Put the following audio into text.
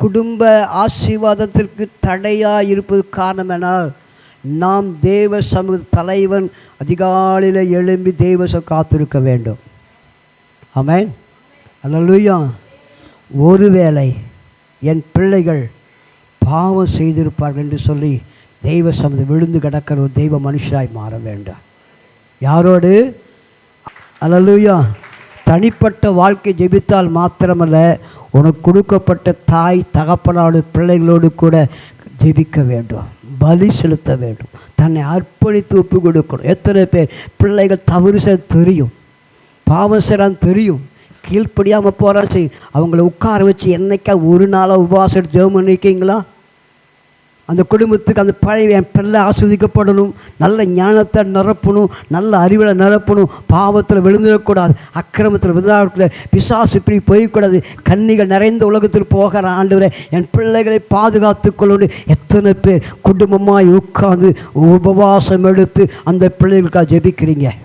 குடும்ப ஆசீர்வாதத்திற்கு தடையாக இருப்பது காரணம் என நாம் தேவ சமூக தலைவன் அதிகாலையில் எழும்பி தேவ காத்திருக்க வேண்டும். ஆமென். அல்லேலூயா. ஒருவேளை என் பிள்ளைகள் பாவம் செய்திருப்பார்கள் என்று சொல்லி தெய்வ சமதி விழுந்து கிடக்கிற ஒரு தெய்வ மனுஷராய் மாற வேண்டாம். யாரோடு? அல்லேலூயா. தனிப்பட்ட வாழ்க்கை ஜெபித்தால் மாத்திரமல்ல உனக்கு கொடுக்கப்பட்ட தாய் தகப்பனோடு பிள்ளைகளோடு கூட ஜெபிக்க வேண்டும். பலி செலுத்த வேண்டும். தன்னை அர்ப்பணித்து ஒப்பு கொடுக்கணும். எத்தனை பேர் பிள்ளைகள் தவறு செய்ய தெரியும். பாவம் தெரியும். கீழ்ப்படியாமல் போகிறாச்சு அவங்கள உட்கார வச்சு என்னைக்கா ஒரு நாளாக உபவாசம் எடுத்து ஜெபம் பண்ணிருக்கீங்களா? அந்த குடும்பத்துக்கு அந்த பழைய என் பிள்ளை ஆஸ்வதிக்கப்படணும் நல்ல ஞானத்தை நிரப்பணும் நல்ல அறிவில் நிரப்பணும். பாவத்தில் விழுந்துடக்கூடாது அக்கிரமத்தில் விழுந்தாடக்கூடாது பிசாசு இப்படி போய்க்கூடாது. கன்னிகள் நிறைந்த உலகத்தில் போகிற ஆண்டவரை என் பிள்ளைகளை பாதுகாத்து கொள்ளணும். எத்தனை பேர் குடும்பமாக உட்கார்ந்து உபவாசம் எடுத்து அந்த பிள்ளைகளுக்காக ஜெபிக்கிறீங்க?